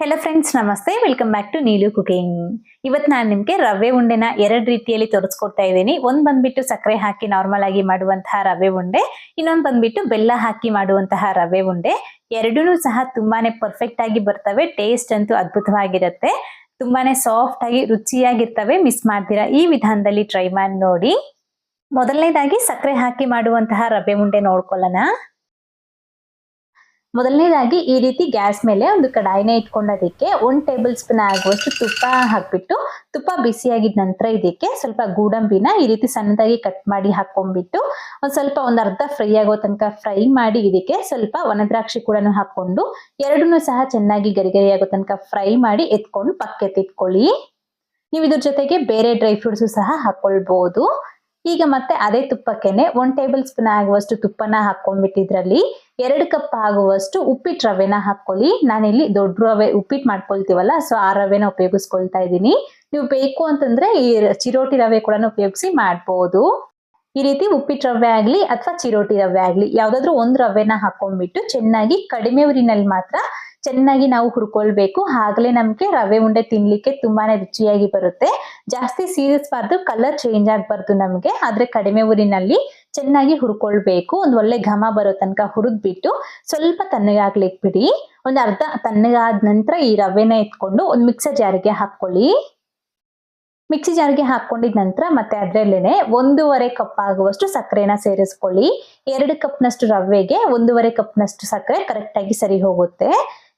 Hello friends ನಮಸ್ತೆ. Welcome back to Neelu cooking ಇವತ್ತು ನಾನು ನಿಮಗೆ ರವೆ ಉಂಡೆನ ಎರಡು ರೀತಿಯಲ್ಲಿ ತೋರಿಸ್ಕೊಡ್ತಾ ಇದ್ದೀನಿ. ಒಂದು ಬಂದ್ಬಿಟ್ಟು ಸಕ್ಕರೆ ಹಾಕಿ ನಾರ್ಮಲ್ ಆಗಿ ಮಾಡುವಂತಹ ರವೆ ಉಂಡೆ, ಇನ್ನೊಂದು ಬಂದ್ಬಿಟ್ಟು ಬೆಲ್ಲ ಹಾಕಿ ಮಾಡುವಂತಹ ರವೆ ಉಂಡೆ. ಎರಡೂ ಸಹ ತುಂಬಾನೇ ಪರ್ಫೆಕ್ಟ್ ಆಗಿ ಬರ್ತವೆ. ಟೇಸ್ಟ್ ಅಂತೂ ಅದ್ಭುತವಾಗಿರುತ್ತೆ. ತುಂಬಾನೇ ಸಾಫ್ಟ್ ಆಗಿ, ರುಚಿಯಾಗಿರ್ತವೆ. ಮಿಸ್ ಮಾಡ್ತೀರಾ ಈ ವಿಧಾನದಲ್ಲಿ ಟ್ರೈ ಮಾಡಿ ನೋಡಿ. ಮೊದಲನೇದಾಗಿ ಸಕ್ಕರೆ ಹಾಕಿ ಮಾಡುವಂತಹ ರವೆ ಉಂಡೆ ನೋಡ್ಕೊಳ್ಳೋಣ. ಮೊದಲನೇದಾಗಿ ಈ ರೀತಿ ಗ್ಯಾಸ್ ಮೇಲೆ ಒಂದು ಕಡಾಯಿನ ಇಟ್ಕೊಂಡೋದಕ್ಕೆ ಒನ್ ಟೇಬಲ್ ಸ್ಪೂನ್ ಆಗುವಷ್ಟು ತುಪ್ಪ ಹಾಕ್ಬಿಟ್ಟು, ತುಪ್ಪ ಬಿಸಿಯಾಗಿದ ನಂತರ ಇದಕ್ಕೆ ಸ್ವಲ್ಪ ಗೋಡಂಬಿನ ಈ ರೀತಿ ಸಣ್ಣದಾಗಿ ಕಟ್ ಮಾಡಿ ಹಾಕೊಂಡ್ಬಿಟ್ಟು ಒಂದು ಸ್ವಲ್ಪ ಒಂದು ಅರ್ಧ ಫ್ರೈ ಆಗೋ ತನಕ ಫ್ರೈ ಮಾಡಿ ಇದಕ್ಕೆ ಸ್ವಲ್ಪ ಒಣದ್ರಾಕ್ಷಿ ಕೂಡ ಹಾಕೊಂಡು ಎರಡನ್ನೂ ಸಹ ಚೆನ್ನಾಗಿ ಗರಿಗರಿ ಗರಿ ಆಗೋ ತನಕ ಫ್ರೈ ಮಾಡಿ ಎತ್ಕೊಂಡು ಪಕ್ಕೆತ್ತಿಟ್ಕೊಳ್ಳಿ ನೀವು ಇದ್ರ ಜೊತೆಗೆ ಬೇರೆ ಡ್ರೈ ಫ್ರೂಟ್ಸು ಸಹ ಹಾಕೊಳ್ಬಹುದು ಈಗ ಮತ್ತೆ ಅದೇ ತುಪ್ಪಕ್ಕೆನೆ ಒಂದ್ ಟೇಬಲ್ ಸ್ಪೂನ್ ಆಗುವಷ್ಟು ತುಪ್ಪನ ಹಾಕೊಂಡ್ಬಿಟ್ಟಿದ್ರಲ್ಲಿ ಎರಡು ಕಪ್ ಆಗುವಷ್ಟು ಉಪ್ಪಿಟ್ಟು ರವೆನ ಹಾಕೊಳ್ಳಿ ನಾನಿಲ್ಲಿ ದೊಡ್ಡ ರವೆ ಉಪ್ಪಿಟ್ಟು ಮಾಡ್ಕೊಳ್ತೀವಲ್ಲ ಸೊ ಆ ರವೆನ ಉಪಯೋಗಿಸ್ಕೊಳ್ತಾ ಇದ್ದೀನಿ. ನೀವು ಬೇಕು ಅಂತಂದ್ರೆ ಈ ಚಿರೋಟಿ ರವೆ ಕೂಡ ಉಪಯೋಗಿಸಿ ಮಾಡ್ಬೋದು. ಈ ರೀತಿ ಉಪ್ಪಿಟ್ಟು ರವೆ ಆಗ್ಲಿ ಅಥವಾ ಚಿರೋಟಿ ರವೆ ಆಗ್ಲಿ, ಯಾವ್ದಾದ್ರು ಒಂದು ರವೆನ ಹಾಕೊಂಡ್ಬಿಟ್ಟು ಚೆನ್ನಾಗಿ ಕಡಿಮೆ ಉರಿನಲ್ಲಿ ಮಾತ್ರ ಚೆನ್ನಾಗಿ ನಾವು ಹುರ್ಕೊಳ್ಬೇಕು. ಆಗ್ಲೇ ನಮ್ಗೆ ರವೆ ಉಂಡೆ ತಿನ್ಲಿಕ್ಕೆ ತುಂಬಾನೇ ರುಚಿಯಾಗಿ ಬರುತ್ತೆ. ಜಾಸ್ತಿ ಸೀರಿಸ್ಬಾರ್ದು ಕಲರ್ ಚೇಂಜ್ ಆಗ್ಬಾರ್ದು ನಮ್ಗೆ. ಆದ್ರೆ ಕಡಿಮೆ ಊರಿನಲ್ಲಿ ಚೆನ್ನಾಗಿ ಹುರ್ಕೊಳ್ಬೇಕು. ಒಂದ್ ಒಳ್ಳೆ ಘಮ ಬರೋ ತನಕ ಹುರಿದ್ಬಿಟ್ಟು ಸ್ವಲ್ಪ ತಣ್ಣಗಾಗ್ಲಿಕ್ ಬಿಡಿ. ಒಂದ್ ಅರ್ಧ ತಣ್ಣಗಾದ ನಂತರ ಈ ರವೆನ ಎತ್ಕೊಂಡು ಒಂದ್ ಮಿಕ್ಸರ್ ಜಾರಿಗೆ ಹಾಕ್ಕೊಳ್ಳಿ. ಮಿಕ್ಸಿ ಜಾರ್ಗೆ ಹಾಕೊಂಡಿದ ನಂತರ ಮತ್ತೆ ಅದ್ರಲ್ಲೇನೆ ಒಂದೂವರೆ ಕಪ್ ಆಗುವಷ್ಟು ಸಕ್ಕರೆನ ಸೇರಿಸ್ಕೊಳ್ಳಿ. ಎರಡು ಕಪ್ನಷ್ಟು ರವೆಗೆ ಒಂದೂವರೆ ಕಪ್ನಷ್ಟು ಸಕ್ಕರೆ ಕರೆಕ್ಟಾಗಿ ಸರಿ ಹೋಗುತ್ತೆ.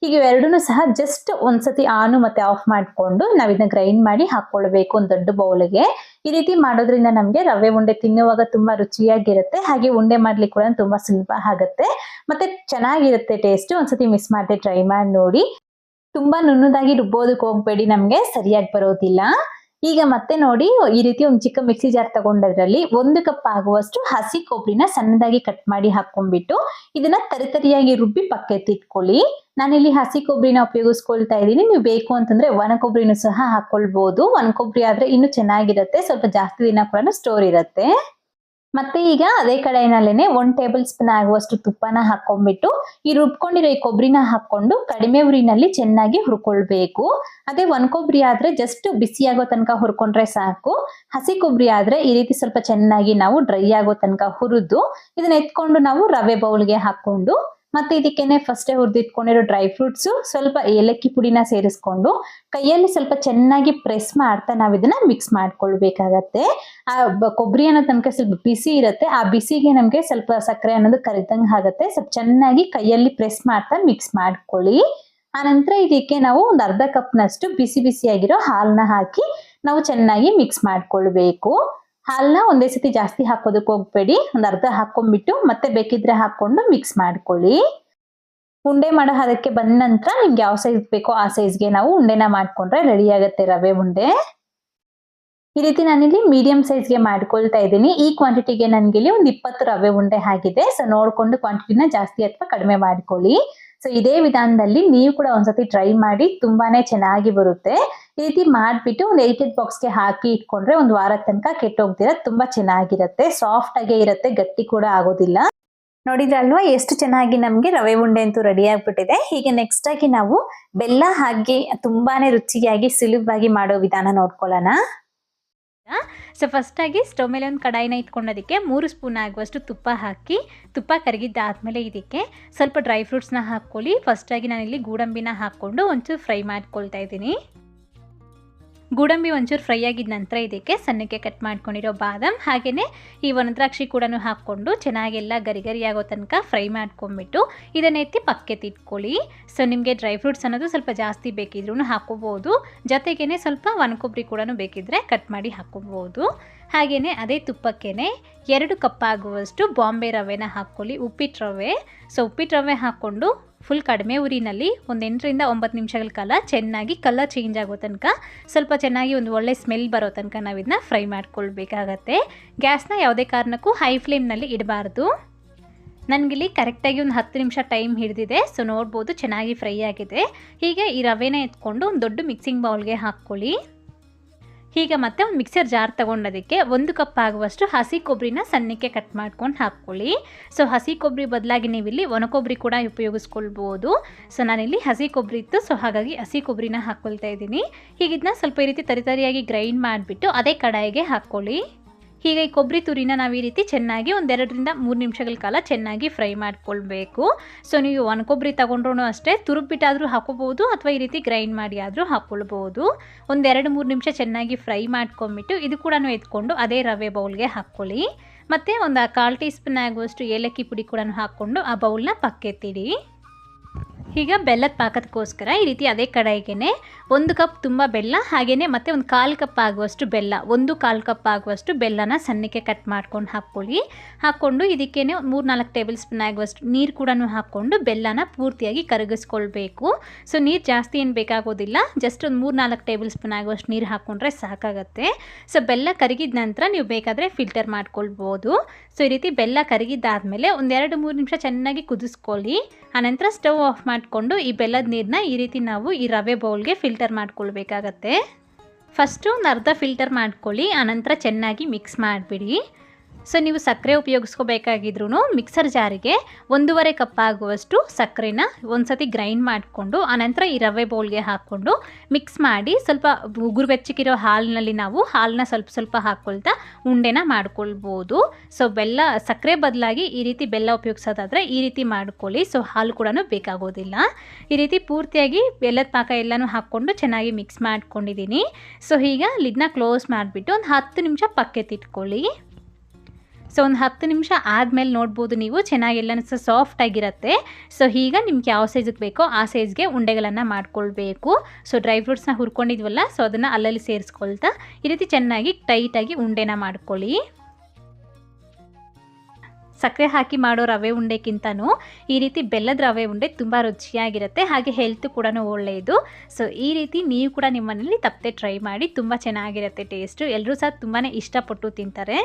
ಈಗ ಇವೆರಡೂ ಸಹ ಜಸ್ಟ್ ಒಂದ್ಸತಿ ಆನು ಮತ್ತೆ ಆಫ್ ಮಾಡಿಕೊಂಡು ನಾವು ಇದನ್ನ ಗ್ರೈಂಡ್ ಮಾಡಿ ಹಾಕೊಳ್ಬೇಕು ಒಂದು ದೊಡ್ಡ ಬೌಲ್ಗೆ. ಈ ರೀತಿ ಮಾಡೋದ್ರಿಂದ ನಮಗೆ ರವೆ ಉಂಡೆ ತಿನ್ನುವಾಗ ತುಂಬಾ ರುಚಿಯಾಗಿರುತ್ತೆ. ಹಾಗೆ ಉಂಡೆ ಮಾಡ್ಲಿಕ್ಕೆ ಕೂಡ ತುಂಬಾ ಸುಲಭ ಆಗುತ್ತೆ. ಮತ್ತೆ ಚೆನ್ನಾಗಿರುತ್ತೆ ಟೇಸ್ಟ್ ಒಂದ್ಸತಿ ಮಿಸ್ ಮಾಡದೆ ಟ್ರೈ ಮಾಡಿ ನೋಡಿ. ತುಂಬಾ ನುಣ್ಣದಾಗಿ ರುಬ್ಬೋದಕ್ಕೆ ಹೋಗ್ಬೇಡಿ ನಮ್ಗೆ, ಸರಿಯಾಗಿ ಬರೋದಿಲ್ಲ. ಈಗ ಮತ್ತೆ ನೋಡಿ, ಈ ರೀತಿ ಒಂದು ಚಿಕ್ಕ ಮಿಕ್ಸಿ ಜಾರ್ ತಗೊಂಡದ್ರಲ್ಲಿ ಒಂದು ಕಪ್ ಆಗುವಷ್ಟು ಹಸಿ ಕೊಬ್ಬರಿನ ಸಣ್ಣದಾಗಿ ಕಟ್ ಮಾಡಿ ಹಾಕೊಂಡ್ಬಿಟ್ಟು ಇದನ್ನ ತರಿತರಿಯಾಗಿ ರುಬ್ಬಿ ಪಕ್ಕೆತ್ತಿಟ್ಕೊಳ್ಳಿ ನಾನಿಲ್ಲಿ ಹಸಿ ಕೊಬ್ಬರಿನ ಉಪಯೋಗಿಸ್ಕೊಳ್ತಾ ಇದ್ದೀನಿ. ನೀವು ಬೇಕು ಅಂತಂದ್ರೆ ಒಣ ಕೊಬ್ಬರಿನೂ ಸಹ ಹಾಕೊಳ್ಬಹುದು ಒಣ ಕೊಬ್ಬರಿ ಆದ್ರೆ ಇನ್ನೂ ಚೆನ್ನಾಗಿರುತ್ತೆ. ಸ್ವಲ್ಪ ಜಾಸ್ತಿ ದಿನ ಕೂಡ ಸ್ಟೋರ್ ಇರುತ್ತೆ. ಮತ್ತೆ ಈಗ ಅದೇ ಕಡೆಯಲ್ಲೇನೆ ಒಂದ್ ಟೇಬಲ್ ಸ್ಪೂನ್ ಆಗುವಷ್ಟು ತುಪ್ಪನ ಹಾಕೊಂಡ್ಬಿಟ್ಟು ಈ ರುಬ್ಕೊಂಡಿರೋ ಈ ಕೊಬ್ಬರಿನ ಹಾಕೊಂಡು ಕಡಿಮೆ ಉರಿನಲ್ಲಿ ಚೆನ್ನಾಗಿ ಹುರ್ಕೊಳ್ಬೇಕು. ಅದೇ ಒನ್ ಕೊಬ್ಬರಿ ಆದ್ರೆ ಜಸ್ಟ್ ಬಿಸಿ ಆಗೋ ತನಕ ಹುರ್ಕೊಂಡ್ರೆ ಸಾಕು. ಹಸಿ ಕೊಬ್ಬರಿ ಆದ್ರೆ ಈ ರೀತಿ ಸ್ವಲ್ಪ ಚೆನ್ನಾಗಿ ನಾವು ಡ್ರೈ ಆಗೋ ತನಕ ಹುರಿದು ಇದನ್ನ ಎತ್ಕೊಂಡು ನಾವು ರವೆ ಬೌಲ್ಗೆ ಹಾಕೊಂಡು ಮತ್ತೆ ಇದಕ್ಕೇನೆ ಫಸ್ಟೇ ಹುರಿದಿಟ್ಕೊಂಡಿರೋ ಡ್ರೈ ಫ್ರೂಟ್ಸ್ ಸ್ವಲ್ಪ ಏಲಕ್ಕಿ ಪುಡಿನ ಸೇರಿಸ್ಕೊಂಡು, ಕೈಯಲ್ಲಿ ಸ್ವಲ್ಪ ಚೆನ್ನಾಗಿ ಪ್ರೆಸ್ ಮಾಡ್ತಾ ನಾವು ಇದನ್ನ ಮಿಕ್ಸ್ ಮಾಡ್ಕೊಳ್ಬೇಕಾಗತ್ತೆ. ಆ ಕೊಬ್ಬರಿ ಅನ್ನೋ ತನಕ ಸ್ವಲ್ಪ ಬಿಸಿ ಇರುತ್ತೆ, ಆ ಬಿಸಿಗೆ ನಮಗೆ ಸ್ವಲ್ಪ ಸಕ್ಕರೆ ಅನ್ನೋದು ಕರಿದಂಗೆ ಆಗುತ್ತೆ. ಸ್ವಲ್ಪ ಚೆನ್ನಾಗಿ ಕೈಯಲ್ಲಿ ಪ್ರೆಸ್ ಮಾಡ್ತಾ ಮಿಕ್ಸ್ ಮಾಡ್ಕೊಳ್ಳಿ. ಆನಂತರ ಇದಕ್ಕೆ ನಾವು ಒಂದು ಅರ್ಧ ಕಪ್ನಷ್ಟು ಬಿಸಿ ಬಿಸಿಯಾಗಿರೋ ಹಾಲನ್ನ ಹಾಕಿ ನಾವು ಚೆನ್ನಾಗಿ ಮಿಕ್ಸ್ ಮಾಡ್ಕೊಳ್ಬೇಕು. ಹಾಲನ್ನ ಒಂದೇ ಸತಿ ಜಾಸ್ತಿ ಹಾಕೋದಕ್ಕೆ ಹೋಗ್ಬೇಡಿ. ಒಂದು ಅರ್ಧ ಹಾಕೊಂಡ್ಬಿಟ್ಟು ಮತ್ತೆ ಬೇಕಿದ್ರೆ ಹಾಕೊಂಡು ಮಿಕ್ಸ್ ಮಾಡ್ಕೊಳ್ಳಿ. ಉಂಡೆ ಮಾಡೋ ಹದಕ್ಕೆ ಬಂದ ನಂತರ ನಿಮ್ಗೆ ಯಾವ ಸೈಜ್ ಬೇಕೋ ಆ ಸೈಜ್ಗೆ ನಾವು ಉಂಡೆನ ಮಾಡ್ಕೊಂಡ್ರೆ ರೆಡಿ ಆಗುತ್ತೆ ರವೆ ಉಂಡೆ. ಈ ರೀತಿ ನಾನಿಲ್ಲಿ ಮೀಡಿಯಂ ಸೈಜ್ಗೆ ಮಾಡ್ಕೊಳ್ತಾ ಇದ್ದೀನಿ. ಈ ಕ್ವಾಂಟಿಟಿಗೆ ನನಗೆ ಇಲ್ಲಿ ಒಂದು ಇಪ್ಪತ್ತು ರವೆ ಉಂಡೆ ಆಗಿದೆ. ಸೊ ನೋಡ್ಕೊಂಡು ಕ್ವಾಂಟಿಟಿನ ಜಾಸ್ತಿ ಅಥವಾ ಕಡಿಮೆ ಮಾಡ್ಕೊಳ್ಳಿ. ಸೊ ಇದೇ ವಿಧಾನದಲ್ಲಿ ನೀವು ಕೂಡ ಒಂದ್ಸತಿ ಟ್ರೈ ಮಾಡಿ ತುಂಬಾನೇ ಚೆನ್ನಾಗಿ ಬರುತ್ತೆ. ಈ ರೀತಿ ಮಾಡ್ಬಿಟ್ಟು ಒಂದು ಏಟೆಡ್ ಬಾಕ್ಸ್ಗೆ ಹಾಕಿ ಇಟ್ಕೊಂಡ್ರೆ ಒಂದು ವಾರದ ತನಕ ಕೆಟ್ಟೋಗ್ದಿರ ತುಂಬಾ ಚೆನ್ನಾಗಿರುತ್ತೆ. ಸಾಫ್ಟ್ ಆಗೇ ಇರುತ್ತೆ, ಗಟ್ಟಿ ಕೂಡ ಆಗೋದಿಲ್ಲ. ನೋಡಿದ್ರಲ್ವಾ ಎಷ್ಟು ಚೆನ್ನಾಗಿ ನಮಗೆ ರವೆ ಉಂಡೆ ಅಂತೂ ರೆಡಿ ಆಗ್ಬಿಟ್ಟಿದೆ. ಹೀಗೆ ನೆಕ್ಸ್ಟ್ ಆಗಿ ನಾವು ಬೆಲ್ಲ ಹಾಕಿ ತುಂಬಾನೇ ರುಚಿಯಾಗಿ, ಸುಲಭವಾಗಿ ಮಾಡೋ ವಿಧಾನ ನೋಡ್ಕೊಳ್ಳೋಣ. ಸೊ ಫಸ್ಟಾಗಿ ಸ್ಟವ್ ಮೇಲೆ ಒಂದು ಕಡಾಯಿನ ಇಟ್ಕೊಂಡೋದಕ್ಕೆ ಮೂರು ಸ್ಪೂನ್ ಆಗುವಷ್ಟು ತುಪ್ಪ ಹಾಕಿ, ತುಪ್ಪ ಕರಗಿದ್ದಾದಮೇಲೆ ಇದಕ್ಕೆ ಸ್ವಲ್ಪ ಡ್ರೈ ಫ್ರೂಟ್ಸ್ನ ಹಾಕ್ಕೊಳ್ಳಿ. ಫಸ್ಟಾಗಿ ನಾನಿಲ್ಲಿ ಗೋಡಂಬಿನ ಹಾಕ್ಕೊಂಡು ಒಂಚೂರು ಫ್ರೈ ಮಾಡ್ಕೊಳ್ತಾ ಇದ್ದೀನಿ. ಗೋಡಂಬಿ ಒಂಚೂರು ಫ್ರೈ ಆಗಿದ ನಂತರ ಇದಕ್ಕೆ ಸಣ್ಣಕ್ಕೆ ಕಟ್ ಮಾಡ್ಕೊಂಡಿರೋ ಬಾದಾಮ್ ಹಾಗೆಯೇ ಈ ಒಣದ್ರಾಕ್ಷಿ ಕೂಡ ಹಾಕ್ಕೊಂಡು ಚೆನ್ನಾಗೆಲ್ಲ ಗರಿ ಆಗೋ ತನಕ ಫ್ರೈ ಮಾಡ್ಕೊಂಬಿಟ್ಟು ಇದನ್ನ ಎತ್ತಿ ಪಕ್ಕೆತ್ತಿಟ್ಕೊಳ್ಳಿ ಸೊ ನಿಮಗೆ ಡ್ರೈ ಫ್ರೂಟ್ಸ್ ಅನ್ನೋದು ಸ್ವಲ್ಪ ಜಾಸ್ತಿ ಬೇಕಿದ್ರೂ ಹಾಕೋಬೋದು ಜೊತೆಗೇ ಸ್ವಲ್ಪ ಒಣಕೊಬ್ಬರಿ ಕೂಡ ಬೇಕಿದ್ದರೆ ಕಟ್ ಮಾಡಿ ಹಾಕೋಬೋದು ಹಾಗೆಯೇ ಅದೇ ತುಪ್ಪಕ್ಕೇ ಎರಡು ಕಪ್ ಆಗುವಷ್ಟು ಬಾಂಬೆ ರವೆನ ಹಾಕ್ಕೊಳ್ಳಿ ಉಪ್ಪಿಟ್ಟು ರವೆ ಸೊ ಉಪ್ಪಿಟ್ಟು ರವೆ ಹಾಕ್ಕೊಂಡು ಫುಲ್ ಕಡಿಮೆ ಉರಿನಲ್ಲಿ ಒಂದು ಎಂಟರಿಂದ ಒಂಬತ್ತು ನಿಮಿಷಗಳ ಕಾಲ ಚೆನ್ನಾಗಿ ಕಲರ್ ಚೇಂಜ್ ಆಗೋ ತನಕ, ಸ್ವಲ್ಪ ಚೆನ್ನಾಗಿ ಒಂದು ಒಳ್ಳೆ ಸ್ಮೆಲ್ ಬರೋ ತನಕ ನಾವು ಇದನ್ನ ಫ್ರೈ ಮಾಡ್ಕೊಳ್ಬೇಕಾಗತ್ತೆ ಗ್ಯಾಸ್ನ ಯಾವುದೇ ಕಾರಣಕ್ಕೂ ಹೈ ಫ್ಲೇಮ್ನಲ್ಲಿ ಇಡಬಾರ್ದು. ನನಗಿಲ್ಲಿ ಕರೆಕ್ಟಾಗಿ ಒಂದು ಹತ್ತು ನಿಮಿಷ ಟೈಮ್ ಹಿಡಿದಿದೆ ಸೊ ನೋಡ್ಬೋದು ಚೆನ್ನಾಗಿ ಫ್ರೈ ಆಗಿದೆ. ಹೀಗೆ ಈ ರವೆನ ಎತ್ಕೊಂಡು ಒಂದು ದೊಡ್ಡ ಮಿಕ್ಸಿಂಗ್ ಬೌಲ್ಗೆ ಹಾಕ್ಕೊಳ್ಳಿ. ಈಗ ಮತ್ತೆ ಒಂದು ಮಿಕ್ಸರ್ ಜಾರ್ ತೊಗೊಂಡೋದಕ್ಕೆ ಒಂದು ಕಪ್ ಆಗುವಷ್ಟು ಹಸಿ ಕೊಬ್ಬರಿನ ಸಣ್ಣಕ್ಕೆ ಕಟ್ ಮಾಡ್ಕೊಂಡು ಹಾಕ್ಕೊಳ್ಳಿ. ಸೊ ಹಸಿ ಕೊಬ್ಬರಿ ಬದಲಾಗಿ ನೀವಿಲ್ಲಿ ಒಣ ಕೊಬ್ಬರಿ ಕೂಡ ಉಪಯೋಗಿಸ್ಕೊಳ್ಬೋದು. ಸೊ ನಾನಿಲ್ಲಿ ಹಸಿ ಕೊಬ್ಬರಿ ಇತ್ತು. ಸೊ ಹಾಗಾಗಿ ಹಸಿ ಕೊಬ್ಬರಿನ ಹಾಕ್ಕೊಳ್ತಾ ಇದ್ದೀನಿ. ಹೀಗಿದ್ನ ಸ್ವಲ್ಪ ಈ ರೀತಿ ತರಿತರಿಯಾಗಿ ಗ್ರೈಂಡ್ ಮಾಡಿಬಿಟ್ಟು ಅದೇ ಕಡಾಯಿಗೆ ಹಾಕ್ಕೊಳ್ಳಿ. ಹೀಗೆ ಈ ಕೊಬ್ಬರಿ ತುರಿನ ನಾವು ಈ ರೀತಿ ಚೆನ್ನಾಗಿ ಒಂದೆರಡರಿಂದ ಮೂರು ನಿಮಿಷಗಳ ಕಾಲ ಚೆನ್ನಾಗಿ ಫ್ರೈ ಮಾಡ್ಕೊಳ್ಬೇಕು. ಸೊ ನೀವು ಒಣ ಕೊಬ್ಬರಿ ತಗೊಂಡ್ರೂ ಅಷ್ಟೇ ತುರುಬ್ಬಿಟ್ಟಾದರೂ ಹಾಕೋಬೋದು ಅಥವಾ ಈ ರೀತಿ ಗ್ರೈಂಡ್ ಮಾಡಿ ಆದರೂ ಹಾಕ್ಕೊಳ್ಬೋದು ಒಂದೆರಡು ಮೂರು ನಿಮಿಷ ಚೆನ್ನಾಗಿ ಫ್ರೈ ಮಾಡ್ಕೊಂಬಿಟ್ಟು ಇದು ಕೂಡ ಎತ್ಕೊಂಡು ಅದೇ ರವೆ ಬೌಲ್ಗೆ ಹಾಕ್ಕೊಳ್ಳಿ. ಮತ್ತು ಒಂದು ಕಾಲು ಟೀ ಸ್ಪೂನ್ ಆಗುವಷ್ಟು ಏಲಕ್ಕಿ ಪುಡಿ ಕೂಡ ಹಾಕ್ಕೊಂಡು ಆ ಬೌಲ್ನ ಪಕ್ಕೆತ್ತಿಡಿ. ಈಗ ಬೆಲ್ಲದ ಪಾಕದಕ್ಕೋಸ್ಕರ ಈ ರೀತಿ ಅದೇ ಕಡಾಯಿಗೆ ಒಂದು ಕಪ್ ತುಂಬ ಬೆಲ್ಲ ಹಾಗೆಯೇ ಮತ್ತೆ ಒಂದು ಕಾಲು ಕಪ್ ಆಗುವಷ್ಟು ಬೆಲ್ಲ, ಒಂದು ಕಾಲು ಕಪ್ ಆಗುವಷ್ಟು ಬೆಲ್ಲನ ಸಣ್ಣಕ್ಕೆ ಕಟ್ ಮಾಡ್ಕೊಂಡು ಹಾಕ್ಕೊಳ್ಳಿ. ಹಾಕ್ಕೊಂಡು ಇದಕ್ಕೇ ಮೂರು ನಾಲ್ಕು ಟೇಬಲ್ ಸ್ಪೂನ್ ಆಗುವಷ್ಟು ನೀರು ಕೂಡ ಹಾಕ್ಕೊಂಡು ಬೆಲ್ಲನ ಪೂರ್ತಿಯಾಗಿ ಕರಗಿಸ್ಕೊಳ್ಬೇಕು. ಸೊ ನೀರು ಜಾಸ್ತಿ ಏನು ಬೇಕಾಗೋದಿಲ್ಲ ಜಸ್ಟ್ ಒಂದು ಮೂರು ನಾಲ್ಕು ಟೇಬಲ್ ಸ್ಪೂನ್ ಆಗುವಷ್ಟು ನೀರು ಹಾಕ್ಕೊಂಡ್ರೆ ಸಾಕಾಗತ್ತೆ. ಸೊ ಬೆಲ್ಲ ಕರಗಿದ ನಂತರ ನೀವು ಬೇಕಾದರೆ ಫಿಲ್ಟರ್ ಮಾಡ್ಕೊಳ್ಬೋದು. ಸೊ ಈ ರೀತಿ ಬೆಲ್ಲ ಕರಗಿದ್ದಾದಮೇಲೆ ಒಂದೆರಡು ಮೂರು ನಿಮಿಷ ಚೆನ್ನಾಗಿ ಕುದಿಸ್ಕೊಳ್ಳಿ. ಆನಂತರ ಸ್ಟವ್ ಆಫ್ ಮಾಡಿಕೊಂಡು ಈ ಬೆಲ್ಲದ ನೀರನ್ನ ಈ ರೀತಿ ನಾವು ಈ ರವೆ ಬೌಲ್ಗೆ ಫಿಲ್ಟರ್ ಮಾಡ್ಕೊಳ್ಬೇಕಾಗತ್ತೆ. ಫಸ್ಟು ಒಂದು ಅರ್ಧ ಫಿಲ್ಟರ್ ಮಾಡ್ಕೊಳ್ಳಿ, ಆನಂತರ ಚೆನ್ನಾಗಿ ಮಿಕ್ಸ್ ಮಾಡಿಬಿಡಿ. ಸೊ ನೀವು ಸಕ್ಕರೆ ಉಪಯೋಗಿಸ್ಕೋಬೇಕಾಗಿದ್ರು ಮಿಕ್ಸರ್ ಜಾರಿಗೆ ಒಂದೂವರೆ ಕಪ್ ಆಗುವಷ್ಟು ಸಕ್ಕರೆನ ಒಂದು ಗ್ರೈಂಡ್ ಮಾಡಿಕೊಂಡು ಆನಂತರ ಈ ರವೆ ಬೌಲ್ಗೆ ಹಾಕ್ಕೊಂಡು ಮಿಕ್ಸ್ ಮಾಡಿ ಸ್ವಲ್ಪ ಉಗುರು ಬೆಚ್ಚಗಿರೋ ಹಾಲಿನಲ್ಲಿ ನಾವು ಹಾಲನ್ನ ಸ್ವಲ್ಪ ಸ್ವಲ್ಪ ಹಾಕ್ಕೊಳ್ತಾ ಉಂಡೆನ ಮಾಡ್ಕೊಳ್ಬೋದು. ಸೊ ಬೆಲ್ಲ, ಸಕ್ಕರೆ ಬದಲಾಗಿ ಈ ರೀತಿ ಬೆಲ್ಲ ಉಪಯೋಗಿಸೋದಾದರೆ ಈ ರೀತಿ ಮಾಡ್ಕೊಳ್ಳಿ. ಸೊ ಹಾಲು ಕೂಡ ಬೇಕಾಗೋದಿಲ್ಲ. ಈ ರೀತಿ ಪೂರ್ತಿಯಾಗಿ ಬೆಲ್ಲದ ಪಾಕ ಎಲ್ಲನೂ ಹಾಕ್ಕೊಂಡು ಚೆನ್ನಾಗಿ ಮಿಕ್ಸ್ ಮಾಡ್ಕೊಂಡಿದ್ದೀನಿ. ಸೊ ಈಗ ಲಿಡ್ನ ಕ್ಲೋಸ್ ಮಾಡಿಬಿಟ್ಟು ಒಂದು ಹತ್ತು ನಿಮಿಷ ಪಕ್ಕೆತ್ತಿಟ್ಕೊಳ್ಳಿ. ಸೊ ಒಂದು ಹತ್ತು ನಿಮಿಷ ಆದಮೇಲೆ ನೋಡ್ಬೋದು ನೀವು. ಚೆನ್ನಾಗೆಲ್ಲ ಸಹ ಸಾಫ್ಟ್ ಆಗಿರುತ್ತೆ. ಸೊ ಈಗ ನಿಮ್ಗೆ ಯಾವ ಸೈಜಿಗೆ ಬೇಕೋ ಆ ಸೈಜ್ಗೆ ಉಂಡೆಗಳನ್ನು ಮಾಡ್ಕೊಳ್ಬೇಕು. ಸೊ ಡ್ರೈ ಫ್ರೂಟ್ಸ್ನ ಹುರ್ಕೊಂಡಿದ್ವಲ್ಲ ಸೊ ಅದನ್ನು ಅಲ್ಲಲ್ಲಿ ಸೇರಿಸ್ಕೊಳ್ತಾ, ಈ ರೀತಿ ಚೆನ್ನಾಗಿ ಟೈಟಾಗಿ ಉಂಡೆನ ಮಾಡ್ಕೊಳ್ಳಿ. ಸಕ್ಕರೆ ಹಾಕಿ ಮಾಡೋ ರವೆ ಉಂಡೆಕ್ಕಿಂತನೂ ಈ ರೀತಿ ಬೆಲ್ಲದ ರವೆ ಉಂಡೆ ತುಂಬ ರುಚಿಯಾಗಿರುತ್ತೆ. ಹಾಗೆ ಹೆಲ್ತ್ ಕೂಡ ಒಳ್ಳೆಯದು. ಸೊ ಈ ರೀತಿ ನೀವು ಕೂಡ ನಿಮ್ಮ ಮನೇಲಿ ತಪ್ಪದೆ ಟ್ರೈ ಮಾಡಿ ತುಂಬ ಚೆನ್ನಾಗಿರುತ್ತೆ ಟೇಸ್ಟು ಎಲ್ಲರೂ ಸಹ ತುಂಬಾ ಇಷ್ಟಪಟ್ಟು ತಿಂತಾರೆ.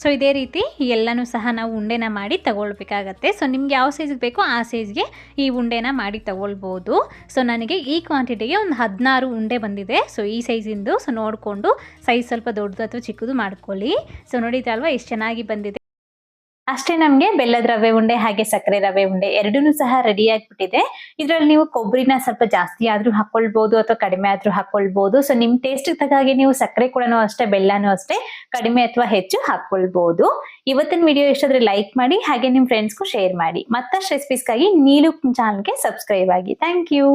ಸೊ ಇದೇ ರೀತಿ ಎಲ್ಲನೂ ಸಹ ನಾವು ಉಂಡೆನ ಮಾಡಿ ತಗೊಳ್ಬೇಕಾಗತ್ತೆ. ಸೊ ನಿಮ್ಗೆ ಯಾವ ಸೈಜ್ಗೆ ಬೇಕೋ ಆ ಸೈಜ್ಗೆ ಈ ಉಂಡೆನ ಮಾಡಿ ತಗೊಳ್ಬೋದು. ಸೊ ನನಗೆ ಈ ಕ್ವಾಂಟಿಟಿಗೆ ಒಂದು ಹದಿನಾರು ಉಂಡೆ ಬಂದಿದೆ. ಸೊ ಈ ಸೈಜಿಂದು ಸೊ ನೋಡಿಕೊಂಡು ಸೈಜ್ ಸ್ವಲ್ಪ ದೊಡ್ಡದು ಅಥವಾ ಚಿಕ್ಕದು ಮಾಡ್ಕೊಳ್ಳಿ. ಸೊ ನೋಡಿದ್ರಲ್ವ, ಎಷ್ಟು ಚೆನ್ನಾಗಿ ಬಂದಿದೆ. ಅಷ್ಟೇ ನಮಗೆ ಬೆಲ್ಲದ ರವೆ ಉಂಡೆ ಹಾಗೆ ಸಕ್ಕರೆ ರವೆ ಉಂಡೆ ಎರಡೂ ಸಹ ರೆಡಿ ಆಗಿಬಿಟ್ಟಿದೆ. ಇದರಲ್ಲಿ ನೀವು ಕೊಬ್ಬರಿನ ಸ್ವಲ್ಪ ಜಾಸ್ತಿ ಆದ್ರೂ ಹಾಕೊಳ್ಬಹುದು ಅಥವಾ ಕಡಿಮೆ ಆದ್ರೂ ಹಾಕೊಳ್ಬಹುದು ಸೊ ನಿಮ್ ಟೇಸ್ಟ್ ತಗಾಗೆ ನೀವು ಸಕ್ಕರೆ ಕೂಡ ಅಷ್ಟೇ, ಬೆಲ್ಲನೂ ಅಷ್ಟೇ ಕಡಿಮೆ ಅಥವಾ ಹೆಚ್ಚು ಹಾಕೊಳ್ಬಹುದು ಇವತ್ತಿನ ವಿಡಿಯೋ ಇಷ್ಟಾದ್ರೆ ಲೈಕ್ ಮಾಡಿ, ಹಾಗೆ ನಿಮ್ ಫ್ರೆಂಡ್ಸ್ಗೂ ಶೇರ್ ಮಾಡಿ. ಮತ್ತಷ್ಟು ರೆಸಿಪೀಸ್ಗಾಗಿ ನೀಲು ಚಾನಲ್ಗೆ ಸಬ್ಸ್ಕ್ರೈಬ್ ಆಗಿ. Thank you